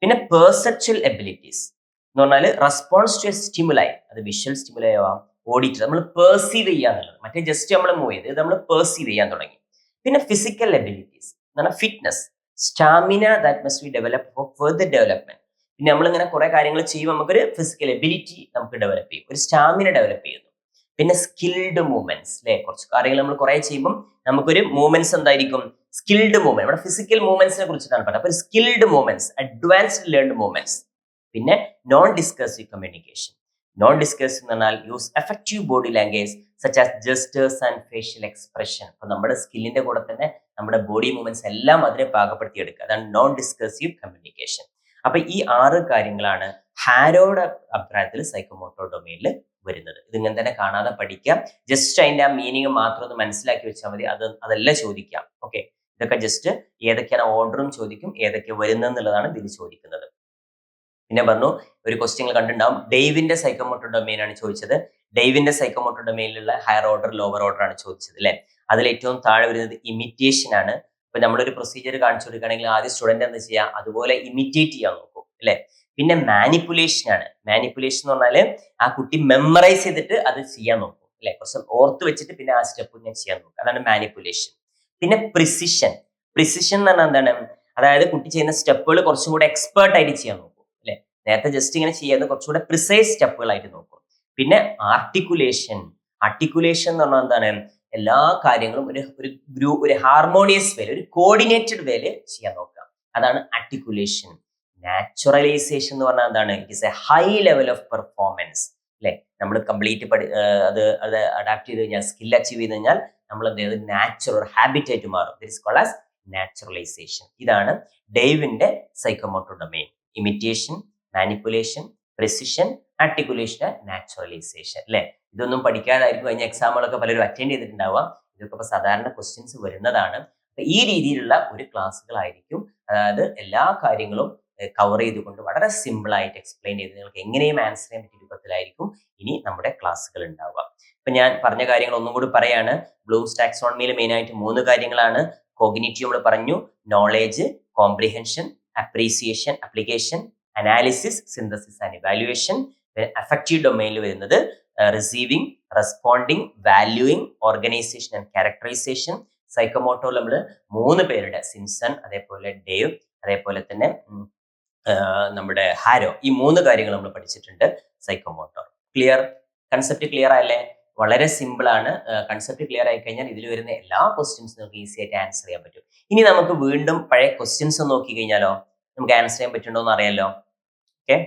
പിന്നെ പെർസെപ്ച്വൽ എബിലിറ്റീസ് എന്ന് പറഞ്ഞാൽ റെസ്പോൺസ് ടു എ സ്റ്റിമുലൈ അത് വിഷ്വൽ സ്റ്റിമുലൈ ആവാം ഓഡിറ്റ് നമ്മൾ പെർസീവ് ചെയ്യാന്നുള്ളത് മറ്റേ ജസ്റ്റ് നമ്മൾ മൂവ് ചെയ്ത് നമ്മൾ പെർസീവ് ചെയ്യാൻ തുടങ്ങി. പിന്നെ ഫിസിക്കൽ എബിലിറ്റീസ് എന്ന് പറഞ്ഞാൽ fitness stamina that must be develop for further development പിന്നെ നമ്മളിങ്ങനെ കുറെ കാര്യങ്ങൾ ചെയ്യുമ്പോൾ നമുക്കൊരു ഫിസിക്കൽ എബിലിറ്റി നമുക്ക് ഡെവലപ്പ് ചെയ്യും. ഒരു സ്റ്റാമിന ഡെവലപ്പ് ചെയ്യുന്നു. പിന്നെ സ്കിൽഡ് മൂവ്മെന്റ്സ് അല്ലെ കുറച്ച് കാര്യങ്ങൾ നമ്മൾ കുറെ ചെയ്യുമ്പോൾ നമുക്കൊരു മൂവ്മെന്റ്സ് എന്തായിരിക്കും? സ്കിൽഡ് മൂവ്മെന്റ് നമ്മുടെ ഫിസിക്കൽ മൂവ്മെന്റ്സിനെ കുറിച്ചിട്ടാണ് പറയുന്നത്. അപ്പൊ skilled movements advanced learned movements പിന്നെ non discursive communication non discuss എന്ന് പറഞ്ഞാൽ use effective body language such as gestures and facial expression അപ്പൊ നമ്മുടെ സ്കില്ലിന്റെ കൂടെ തന്നെ നമ്മുടെ ബോഡി മൂവ്മെന്റ്സ് എല്ലാം അതിനെ പാകപ്പെടുത്തിയെടുക്കുക. അതാണ് നോൺ ഡിസ്കസീവ് കമ്മ്യൂണിക്കേഷൻ അപ്പൊ ഈ ആറ് കാര്യങ്ങളാണ് ഹാരോയുടെ അഭിപ്രായത്തിൽ സൈക്കോമോട്ടോ ഡൊമൈനിൽ വരുന്നത്. ഇതിങ്ങനെ തന്നെ കാണാതെ പഠിക്കാം ജസ്റ്റ് അതിന്റെ ആ മീനിങ് മാത്രം ഒന്ന് മനസ്സിലാക്കി വെച്ചാൽ മതി. അത് അതെല്ലാം ചോദിക്കാം ഓക്കെ ഇതൊക്കെ ജസ്റ്റ് ഏതൊക്കെയാണ് ഓർഡറും ചോദിക്കും ഏതൊക്കെ വരുന്നെന്നുള്ളതാണ് ഇതിൽ ചോദിക്കുന്നത്. പിന്നെ പറഞ്ഞു ഒരു ക്വസ്റ്റ്യൻ കണ്ടിട്ടുണ്ടാവും. ഡെയ്വിന്റെ സൈക്കോമോട്ടോ ഡൊമൈൻ ആണ് ചോദിച്ചത്. ഡെയ്വിന്റെ സൈക്കോമോട്ടോ ഡൊമൈനിലുള്ള ഹയർ ഓർഡർ ലോവർ ഓർഡർ ആണ് ചോദിച്ചത് അല്ലെ? അതിൽ ഏറ്റവും താഴെ വരുന്നത് ഇമിറ്റേഷൻ ആണ്. ഇപ്പൊ നമ്മളൊരു പ്രൊസീജിയർ കാണിച്ചു കൊടുക്കുകയാണെങ്കിൽ ആദ്യം സ്റ്റുഡന്റ് എന്താ ചെയ്യുക? അതുപോലെ ഇമിറ്റേറ്റ് ചെയ്യാൻ നോക്കും അല്ലെ? പിന്നെ മാനിപ്പുലേഷൻ ആണ്. മാനിപ്പുലേഷൻ എന്ന് പറഞ്ഞാൽ ആ കുട്ടി മെമ്മറൈസ് ചെയ്തിട്ട് അത് ചെയ്യാൻ നോക്കും അല്ലെ? കുറച്ച് ഓർത്ത് വെച്ചിട്ട് പിന്നെ ആ സ്റ്റെപ്പ് ഞാൻ ചെയ്യാൻ നോക്കും. അതാണ് മാനിപ്പുലേഷൻ പിന്നെ പ്രിസിഷൻ പ്രിസിഷൻ എന്ന് പറഞ്ഞാൽ എന്താണ്? അതായത് കുട്ടി ചെയ്യുന്ന സ്റ്റെപ്പുകൾ കുറച്ചും കൂടെ എക്സ്പേർട്ട് ആയിട്ട് ചെയ്യാൻ നോക്കും അല്ലെ? നേരത്തെ ജസ്റ്റ് ഇങ്ങനെ ചെയ്യാതെ കുറച്ചുകൂടെ പ്രിസൈസ് സ്റ്റെപ്പുകളായിട്ട് നോക്കും. പിന്നെ ആർട്ടിക്കുലേഷൻ ആർട്ടിക്കുലേഷൻ എന്ന് പറഞ്ഞാൽ എന്താണ്? എല്ലാ കാര്യങ്ങളും ഒരു ഒരു ഗ്രൂ ഒരു ഹാർമോണിയസ് വേൽ ഒരു കോർഡിനേറ്റഡ് വേൽ ചെയ്യാൻ നോക്കുക. അതാണ് ആർട്ടിക്കുലേഷൻ നാച്ചുറലൈസേഷൻ എന്ന് പറഞ്ഞാൽ എന്താണ്? It is a high level of performance അല്ലെ? നമ്മൾ കംപ്ലീറ്റ് പഠി അത് അത് അഡാപ്റ്റ് ചെയ്ത് കഴിഞ്ഞാൽ സ്കിൽ അച്ചീവ് ചെയ്ത് കഴിഞ്ഞാൽ നമ്മൾ എന്ത് ചെയ്ത് നാച്ചുറൽ ഹാബിറ്റ് ആയിട്ട് മാറും. ദിസ് കോൾഡ് ആസ് നാച്ചുറലൈസേഷൻ ഇതാണ് ഡേവിന്റെ psychomotor domain imitation manipulation precision articulation naturalization അല്ലെ ഇതൊന്നും പഠിക്കാതായിരിക്കും. കഴിഞ്ഞ എക്സാമുകളൊക്കെ പലരും അറ്റൻഡ് ചെയ്തിട്ടുണ്ടാവുക ഇതൊക്കെ ഇപ്പൊ സാധാരണ ക്വസ്റ്റ്യൻസ് വരുന്നതാണ്. അപ്പൊ ഈ രീതിയിലുള്ള ഒരു ക്ലാസ്സുകളായിരിക്കും. അതായത് എല്ലാ കാര്യങ്ങളും കവർ ചെയ്തുകൊണ്ട് വളരെ സിമ്പിൾ ആയിട്ട് എക്സ്പ്ലെയിൻ ചെയ്ത് നിങ്ങൾക്ക് എങ്ങനെയും ആൻസർ ചെയ്യാൻ പറ്റിയ രൂപത്തിലായിരിക്കും ഇനി നമ്മുടെ ക്ലാസ്സുകൾ ഉണ്ടാവുക. ഇപ്പൊ ഞാൻ പറഞ്ഞ കാര്യങ്ങൾ ഒന്നും കൂടി പറയാണ്. ബ്ലൂംസ് ടാക്സോണമിയിൽ മെയിൻ ആയിട്ട് മൂന്ന് കാര്യങ്ങളാണ്. കോഗ്നിറ്റീവ് നമ്മൾ പറഞ്ഞു. Knowledge comprehension appreciation application analysis synthesis and evaluation affective ഡൊമൈനിൽ വരുന്നത് receiving responding valuing organization and characterization psychomotor നമ്മൾ മൂന്ന് പേരുടെ സിംസൺ അതേപോലെ ഡേവ് അതേപോലെ തന്നെ നമ്മുടെ ഹാരോ ഈ മൂന്ന് കാര്യങ്ങൾ നമ്മൾ പഠിച്ചിട്ടുണ്ട് സൈക്കോമോട്ടോ ക്ലിയർ കൺസെപ്റ്റ് ക്ലിയർ ആയല്ലേ? വളരെ സിമ്പിൾ ആണ്. കൺസെപ്റ്റ് ക്ലിയർ ആയി കഴിഞ്ഞാൽ ഇതിൽ വരുന്ന എല്ലാ ക്വസ്റ്റ്യൻസും നമുക്ക് ഈസി ആയിട്ട് ആൻസർ ചെയ്യാൻ പറ്റും. ഇനി നമുക്ക് വീണ്ടും പഴയ ക്വസ്റ്റ്യൻസ് നോക്കി കഴിഞ്ഞാലോ? നമുക്ക് ആൻസർ ചെയ്യാൻ പറ്റുന്നുണ്ടോ എന്ന് അറിയാലോ? ഓക്കെ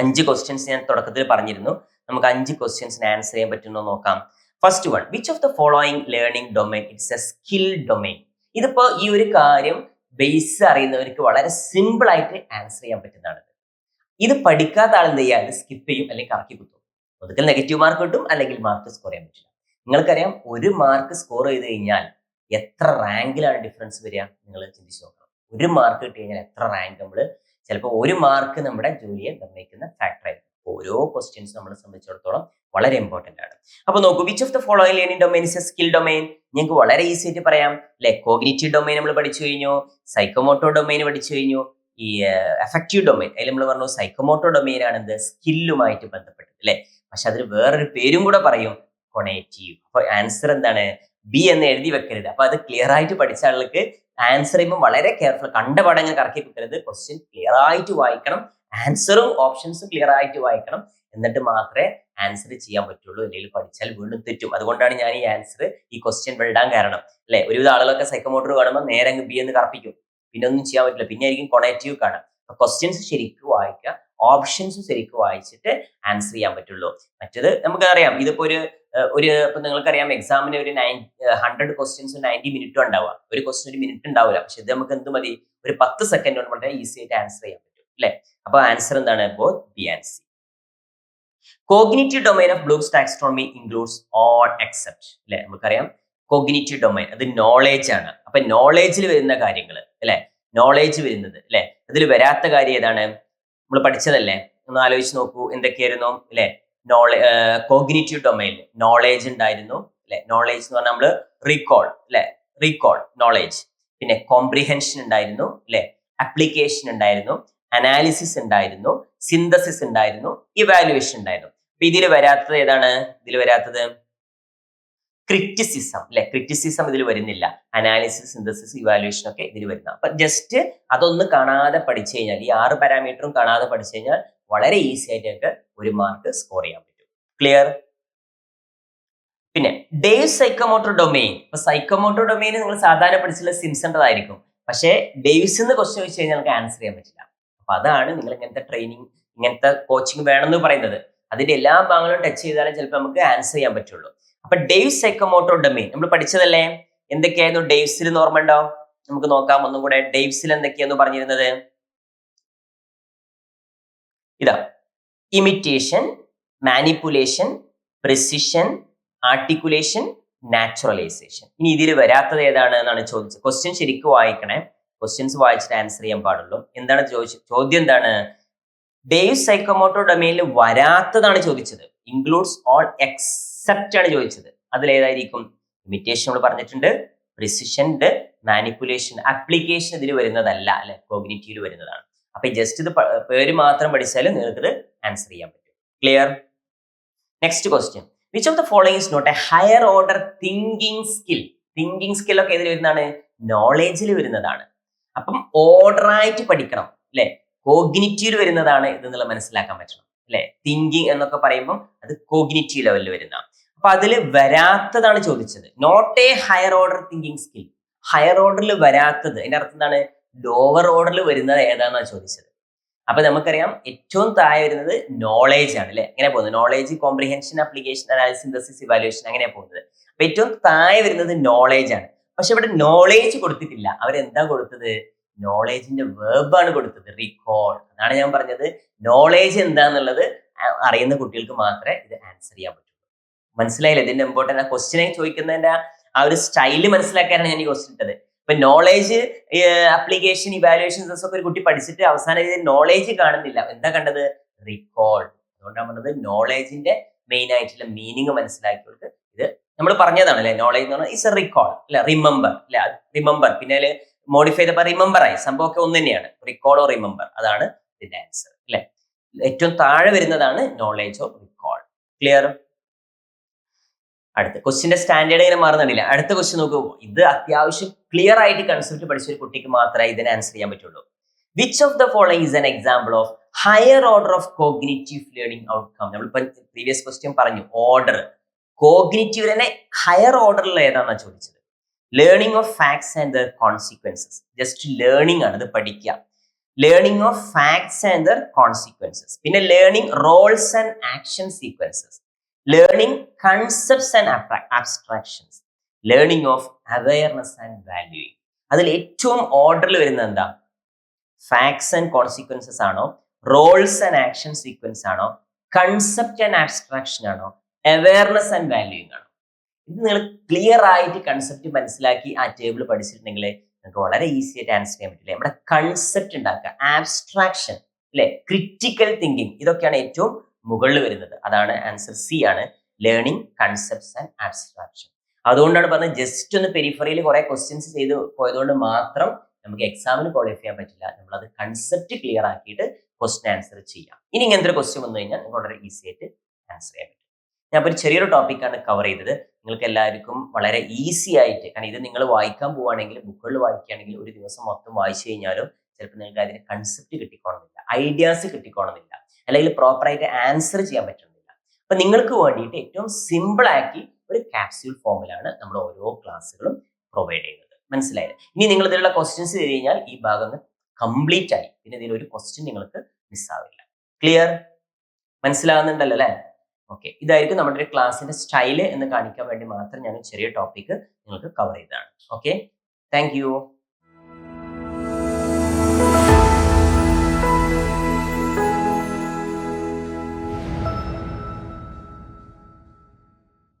അഞ്ച് ക്വസ്റ്റ്യൻസ് ഞാൻ തുടക്കത്തിൽ പറഞ്ഞിരുന്നു. നമുക്ക് അഞ്ച് ക്വസ്റ്റ്യൻസിന് ആൻസർ ചെയ്യാൻ പറ്റുന്നോ നോക്കാം. First one which of the following learning domain it's a skill domain ഇതിപ്പോ ഈ ഒരു കാര്യം ബേസ് അറിയുന്നവർക്ക് വളരെ സിമ്പിൾ ആയിട്ട് ആൻസർ ചെയ്യാൻ പറ്റുന്നതാണ്. ഇത് പഠിക്കാത്ത ആൾ എന്ത് ചെയ്യുക സ്കിപ്പ് ചെയ്യും അല്ലെങ്കിൽ കറക്കി കുത്തും. ഒതുക്കൽ നെഗറ്റീവ് മാർക്ക് കിട്ടും അല്ലെങ്കിൽ മാർക്ക് സ്കോർ ചെയ്യാൻ പറ്റില്ല. നിങ്ങൾക്കറിയാം ഒരു മാർക്ക് സ്കോർ ചെയ്ത് കഴിഞ്ഞാൽ എത്ര റാങ്കിലാണ് ഡിഫറൻസ് വരിക? നിങ്ങൾ ചിന്തിച്ച് നോക്കണം. ഒരു മാർക്ക് കിട്ടി കഴിഞ്ഞാൽ എത്ര റാങ്ക് നമ്മൾ ചിലപ്പോൾ ഒരു മാർക്ക് നമ്മുടെ ജോലിയെ നിർണയിക്കുന്ന ഫാക്ടർ ആയിരിക്കും. ഓരോ ക്വസ്റ്റ്യൻസ് നമ്മളെ സംബന്ധിച്ചിടത്തോളം വളരെ ഇമ്പോർട്ടന്റ് ആണ്. അപ്പൊ നോക്കൂ which of the following learning domain is a skill domain ഞങ്ങൾക്ക് വളരെ ഈസി ആയിട്ട് പറയാം. അല്ലെ കോഗ്നേറ്റീവ് ഡൊമൈൻ നമ്മൾ പഠിച്ചു കഴിഞ്ഞു സൈക്കോമോട്ടോ ഡൊമൈൻ പഠിച്ചു കഴിഞ്ഞു ഈ എഫക്റ്റീവ് ഡൊമൈൻ അതിൽ നമ്മൾ പറഞ്ഞു സൈക്കോമോട്ടോ ഡൊമൈൻ ആണ് എന്ത്? സ്കില്ലുമായിട്ട് ബന്ധപ്പെട്ടത് അല്ലെ? പക്ഷെ അതിന് വേറൊരു പേരും കൂടെ പറയും കൊണേറ്റീവ് അപ്പൊ ആൻസർ എന്താണ്? ബി എന്ന് എഴുതി വെക്കരുത്. അപ്പൊ അത് ക്ലിയർ ആയിട്ട് പഠിച്ച ആൾക്ക് ആൻസർ ചെയ്യുമ്പോൾ വളരെ കെയർഫുൾ കണ്ട പാടം ഇങ്ങനെ കറക്കി കിട്ടരുത് ക്വസ്റ്റ്യൻ ക്ലിയർ ആയിട്ട് വായിക്കണം. ആൻസറും ഓപ്ഷൻസും ക്ലിയർ ആയിട്ട് വായിക്കണം. എന്നിട്ട് മാത്രമേ ആൻസർ ചെയ്യാൻ പറ്റുള്ളൂ. അല്ലെങ്കിൽ പഠിച്ചാൽ വീണ്ടും തെറ്റും. അതുകൊണ്ടാണ് ഞാൻ ഈ ആൻസർ ഈ ക്വസ്റ്റ്യൻ വിടാൻ കാരണം. അല്ലെ? ഒരുവിധ ആളുകളൊക്കെ സൈക്കോമോട്ടർ കാണുമ്പോൾ നേരെ അങ്ങ് ബി എന്ന് കറപ്പിക്കും. പിന്നെ ഒന്നും ചെയ്യാൻ പറ്റില്ല. പിന്നെ ആയിരിക്കും കൊണേറ്റീവ് കാണാം ക്വസ്റ്റ്യൻസ് ശരിക്കും വായിക്കുക. ഓപ്ഷൻസ് ശരിക്കും വായിച്ചിട്ട് ആൻസർ ചെയ്യാൻ പറ്റുള്ളൂ. മറ്റത് നമുക്കറിയാം ഇതിപ്പോ ഒരു ഒരു ഇപ്പൊ നിങ്ങൾക്കറിയാം എക്സാമിന് ഒരു നയൻ ഹൺഡ്രഡ് ക്വസ്റ്റ്യൻസ് നയന്റി മിനിറ്റും ഉണ്ടാവുക. ഒരു ക്വസ്റ്റ്യൻ ഒരു മിനിറ്റ് ഉണ്ടാവില്ല. പക്ഷെ ഇത് നമുക്ക് എന്ത് മതി? ഒരു പത്ത് സെക്കൻഡ് കൊണ്ട് വളരെ ഈസി ആയിട്ട് ആൻസർ ചെയ്യാൻ പറ്റും അല്ലെ? അപ്പൊ ആൻസർ എന്താണ്? ഇപ്പോൾ B and C cognitive domain of Bloom's taxonomy includes all except അല്ലെ? നമുക്കറിയാം കോഗ്നിറ്റീവ് ഡൊമൈൻ അത് നോളേജ് ആണ്. അപ്പൊ നോളേജിൽ വരുന്ന കാര്യങ്ങൾ അല്ലെ? നോളേജ് വരുന്നത് അല്ലെ? അതിൽ വരാത്ത കാര്യം ഏതാണ്? നമ്മൾ പഠിച്ചതല്ലേ? ഒന്ന് ആലോചിച്ച് നോക്കൂ എന്തൊക്കെയായിരുന്നു അല്ലെ? നോളേജ് കോഗ്നിറ്റീവ് ഡൊമൈൻ നോളേജ് ഉണ്ടായിരുന്നു അല്ലെ? നോളേജ് എന്ന് പറഞ്ഞാൽ നമ്മൾ റീകോൾ അല്ലെ? റീകോൾ നോളേജ് പിന്നെ കോംപ്രിഹെൻഷൻ ഉണ്ടായിരുന്നു അല്ലെ? അപ്ലിക്കേഷൻ ഉണ്ടായിരുന്നു അനാലിസിസ് ഉണ്ടായിരുന്നു സിന്തസിസ് ഉണ്ടായിരുന്നു ഇവാലുവേഷൻ ഉണ്ടായിരുന്നു. അപ്പൊ ഇതിൽ വരാത്തത് ഏതാണ്? ഇതിൽ വരാത്തത് ക്രിറ്റിസിസം അല്ലെ ക്രിറ്റിസിസം ഇതിൽ വരുന്നില്ല. അനാലിസിസ് സിന്തസിസ് ഇവാലുവേഷൻ ഒക്കെ ഇതിൽ വരുന്ന അപ്പൊ ജസ്റ്റ് അതൊന്ന് കാണാതെ പഠിച്ചു കഴിഞ്ഞാൽ ഈ ആറ് പാരാമീറ്ററും കാണാതെ പഠിച്ചു കഴിഞ്ഞാൽ വളരെ ഈസി ആയിട്ട് ഞങ്ങൾക്ക് ഒരു മാർക്ക് സ്കോർ ചെയ്യാൻ പറ്റും. ക്ലിയർ പിന്നെ ഡേ സൈക്കോമോട്ടർ ഡൊമെയിൻ ഇപ്പൊ സൈക്കോമോട്ടർ ഡൊമെയിൻ നിങ്ങൾ സാധാരണ പഠിച്ചുള്ള സിംസന്റെതായിരിക്കും പക്ഷേ ഡേവ്സ് എന്ന് ക്വസ്റ്റ്യൻ വെച്ച് കഴിഞ്ഞാൽ നമുക്ക് ആൻസർ ചെയ്യാൻ പറ്റില്ല. അപ്പൊ അതാണ് നിങ്ങൾ ഇങ്ങനത്തെ ട്രെയിനിങ് ഇങ്ങനത്തെ കോച്ചിങ് വേണമെന്ന് പറയുന്നത്. അതിന്റെ എല്ലാ ഭാഗങ്ങളും ടച്ച് ചെയ്താലേ ചിലപ്പോൾ നമുക്ക് ആൻസർ ചെയ്യാൻ പറ്റുള്ളൂ. അപ്പൊ ഡേവ്സ് സൈക്കോമോട്ടോ ഡൊമെയിൻ നമ്മൾ പഠിച്ചതല്ലേ? എന്തൊക്കെയായിരുന്നു ഡേവ്സിൽ ഓർമ്മ ഉണ്ടോ? നമുക്ക് നോക്കാം. ഒന്നും കൂടെ ഡേവ്സിൽ എന്തൊക്കെയാന്ന് പറഞ്ഞിരുന്നത്? ഇതാ. Imitation manipulation precision articulation naturalization ഇനി ഇതിൽ വരാത്തത് ഏതാണ് എന്നാണ് ചോദിച്ചത്. ക്വസ്റ്റ്യൻ ശരിക്കും വായിക്കണേ. ക്വസ്റ്റ്യൻസ് വായിച്ചിട്ട് ആൻസർ ചെയ്യാൻ പാടുള്ളൂ. എന്താണ് ചോദിച്ചത് ചോദ്യം എന്താണ്? ഡേവ് സൈക്കോമോട്ടോ ഡൊമൈനിൽ വരാത്തതാണ് ചോദിച്ചത്. ഇൻക്ലൂഡ്സ് ഓൾ എക്സെപ്റ്റ് ആണ് ചോദിച്ചത്. അതിലേതായിരിക്കും? ഇമിറ്റേഷൻ നമ്മൾ പറഞ്ഞിട്ടുണ്ട്. പ്രിസിഷൻ മാനിപ്പുലേഷൻ അപ്ലിക്കേഷൻ ഇതിൽ വരുന്നതല്ല അല്ലെ? കോഗ്നിറ്റീവിൽ വരുന്നതാണ്. അപ്പൊ ജസ്റ്റ് ഇത് പേര് മാത്രം പഠിച്ചാൽ നിങ്ങൾക്ക് ഇത് ആൻസർ ചെയ്യാൻ പറ്റും. Clear next question which of the following is not a higher order thinking skill thinking skill ഒക്കെ ഇതിൽ വരുന്നതാണ്? നോളേജിൽ വരുന്നതാണ്. അപ്പം ഓർഡറായിട്ട് പഠിക്കണം അല്ലെ? കോഗ്നിറ്റീവ് വരുന്നതാണ് ഇത് എന്നുള്ള മനസ്സിലാക്കാൻ പറ്റണം അല്ലെ? തിങ്കിങ് എന്നൊക്കെ പറയുമ്പോൾ അത് കോഗ്നിറ്റീവ് ലെവലിൽ വരുന്ന അപ്പൊ അതിൽ വരാത്തതാണ് ചോദിച്ചത്. Not a higher order thinking skill higher ഓർഡറിൽ വരാത്തത് അതിന്റെ അർത്ഥം എന്താണ്? ലോവർ ഓർഡറിൽ വരുന്നത് ഏതാണെന്നാണ് ചോദിച്ചത്. അപ്പൊ നമുക്കറിയാം ഏറ്റവും താഴെ വരുന്നത് നോളേജ് ആണ് അല്ലെ? എങ്ങനെ പോകുന്നത്? Knowledge comprehension application analysis synthesis evaluation അങ്ങനെ പോകുന്നത്. അപ്പൊ ഏറ്റവും താഴെ വരുന്നത് നോളേജ് ആണ്. പക്ഷെ ഇവിടെ നോളേജ് കൊടുത്തിട്ടില്ല. അവരെന്താ കൊടുത്തത്? നോളേജിന്റെ വേർബാണ് കൊടുത്തത്. റീകോൾ അതാണ് ഞാൻ പറഞ്ഞത്. നോളേജ് എന്താന്നുള്ളത് അറിയുന്ന കുട്ടികൾക്ക് മാത്രമേ ഇത് ആൻസർ ചെയ്യാൻ പറ്റുള്ളൂ മനസ്സിലായില്ലേ? ഇതിന്റെ ഇമ്പോർട്ടന്റ് ആ ക്വസ്റ്റിനെ ചോദിക്കുന്നതിന്റെ ആ- ഒരു സ്റ്റൈൽ മനസ്സിലാക്കാനാണ് ഞാൻ ഈ ക്വസ്റ്റ്യൻ ഇട്ടത്. ഇപ്പൊ നോളേജ് അപ്ലിക്കേഷൻ ഇവാലുവേഷൻസ് ഒക്കെ ഒരു കുട്ടി പഠിച്ചിട്ട് അവസാനം ഇത് നോളേജ് കാണുന്നില്ല. എന്താ കണ്ടത്? റിക്കോൾ അതുകൊണ്ടാണ് പറഞ്ഞത് നോളേജിന്റെ മെയിൻ ആയിട്ടുള്ള മീനിങ് മനസ്സിലാക്കിയവർക്ക് ഇത് നമ്മൾ പറഞ്ഞതാണ് അല്ലെ? നോളേജ് എന്ന് പറഞ്ഞാൽ ഇസ് എ റീകോൾ അല്ല? റിമെമ്പർ അല്ല? റിമെമ്പർ പിന്നെ മോഡിഫൈ ചെയ്തപ്പോൾ റിമെമ്പർ ആയി. സംഭവം സംഭവമൊക്കെ ഒന്ന് തന്നെയാണ്. റിക്കോളോ റിമെമ്പർ അതാണ് ഇതിന്റെ ആൻസർ അല്ലെ? ഏറ്റവും താഴെ വരുന്നതാണ് നോളേജ് ഓഫ് റിക്കോൾ ക്ലിയർ അടുത്ത ക്വസ്റ്റിന്റെ സ്റ്റാൻഡേർഡ് ഇങ്ങനെ മാറുന്നില്ല അടുത്ത ക്വസ്റ്റ്യൻ നോക്കൂ. ഇത് അത്യാവശ്യം ക്ലിയർ ആയിട്ട് കൺസെപ്റ്റ് പഠിച്ച ഒരു കുട്ടിക്ക് മാത്രമേ ഇതിന് ആൻസർ ചെയ്യാൻ പറ്റുള്ളൂ. Which of the following is an example of higher order of cognitive learning outcome നമ്മളിപ്പോ പ്രീവിയസ് ക്വസ്റ്റ്യൻ പറഞ്ഞു. ഓർഡർ കോഗ്നേറ്റീവ് തന്നെ ഹയർ ഓർഡറിൽ ഏതാണെന്നാണ് ചോദിച്ചത്? Learning of facts and their consequences just learning ആണ് ഇത് പഠിക്കുക. Learning of facts and their consequences പിന്നെ learning rules and action sequences learning concepts and abstractions learning of awareness and valuing അതിൽ ഏറ്റവും ഓർഡറിൽ വരുന്നത് എന്താ? ഫാക്ട്സ് ആൻഡ് കോൺസിക്വൻസസ് ആണോ? റോൾസ് ആൻഡ് ആക്ഷൻ സീക്വൻസ് ആണോ? കൺസെപ്റ്റ് ആൻഡ് ആബ്സ്ട്രാക്ഷൻ ആണോ? അവയർനെസ് ആൻഡ് വാല്യൂയിങ് ആണോ? ഇത് നിങ്ങൾ ക്ലിയർ ആയിട്ട് കൺസെപ്റ്റ് മനസ്സിലാക്കി ആ ടേബിൾ പഠിച്ചിട്ടുണ്ടെങ്കിൽ നിങ്ങൾക്ക് വളരെ ഈസി ആയിട്ട് ആൻസർ ചെയ്യാൻ പറ്റില്ല നമ്മുടെ കൺസെപ്റ്റ് ഉണ്ടാക്കുക. ആബ്സ്ട്രാക്ഷൻ അല്ലെ ക്രിറ്റിക്കൽ തിങ്കിങ് ഇതൊക്കെയാണ് ഏറ്റവും മുകളിൽ വരുന്നത്. അതാണ് ആൻസർ സി ആണ്. ലേണിംഗ് കൺസെപ്റ്റ്സ് ആൻഡ് ആബ്സ്ട്രാക്ഷൻ അതുകൊണ്ടാണ് പറഞ്ഞത് ജസ്റ്റ് ഒന്ന് പെരിഫറിയിൽ കുറെ ക്വസ്റ്റ്യൻസ് ചെയ്ത് പോയതുകൊണ്ട് മാത്രം നമുക്ക് എക്സാമിന് ക്വാളിഫൈ ചെയ്യാൻ പറ്റില്ല. നമ്മളത് കൺസെപ്റ്റ് ക്ലിയർ ആക്കിയിട്ട് ക്വസ്റ്റ്യൻ ആൻസർ ചെയ്യാം. ഇനി ഇങ്ങനത്തെ ഒരു ക്വസ്റ്റ്യൻ വന്നു കഴിഞ്ഞാൽ വളരെ ഈസി ആയിട്ട് ആൻസർ ചെയ്യാൻ പറ്റും. ഞാൻ ഒരു ചെറിയൊരു ടോപ്പിക്കാണ് കവർ ചെയ്തത്. നിങ്ങൾക്ക് എല്ലാവർക്കും വളരെ ഈസി ആയിട്ട് കാരണം ഇത് നിങ്ങൾ വായിക്കാൻ പോവുകയാണെങ്കിൽ ബുക്കുകളിൽ വായിക്കുകയാണെങ്കിൽ ഒരു ദിവസം മൊത്തം വായിച്ചു കഴിഞ്ഞാലും ചിലപ്പോൾ നിങ്ങൾക്ക് അതിന് കൺസെപ്റ്റ് കിട്ടിക്കോണമെന്നില്ല ഐഡിയാസ് കിട്ടിക്കോണമെന്നില്ല അല്ലെങ്കിൽ പ്രോപ്പറായിട്ട് ആൻസർ ചെയ്യാൻ പറ്റുന്നില്ല അപ്പൊ നിങ്ങൾക്ക് വേണ്ടിയിട്ട് ഏറ്റവും സിമ്പിൾ ആക്കി ഒരു കാപ്സ്യൂൾ ഫോമിലാണ് നമ്മൾ ഓരോ ക്ലാസ്സുകളും പ്രൊവൈഡ് ചെയ്യുന്നത്. മനസ്സിലായത് ഇനി നിങ്ങൾ ഇതിലുള്ള ക്വസ്റ്റ്യൻസ് ചെയ്ത് കഴിഞ്ഞാൽ ഈ ഭാഗം കംപ്ലീറ്റ് ആയി. പിന്നെ ഇതിൽ ഒരു ക്വസ്റ്റ്യൻ നിങ്ങൾക്ക് മിസ്സാവില്ല ക്ലിയർ മനസ്സിലാകുന്നുണ്ടല്ലോ അല്ലേ? ഓക്കെ ഇതായിരിക്കും നമ്മുടെ ഒരു ക്ലാസ്സിന്റെ സ്റ്റൈൽ എന്ന് കാണിക്കാൻ വേണ്ടി മാത്രം ഞാൻ ചെറിയ ടോപ്പിക്ക് നിങ്ങൾക്ക് കവർ ചെയ്തതാണ്. Okay thank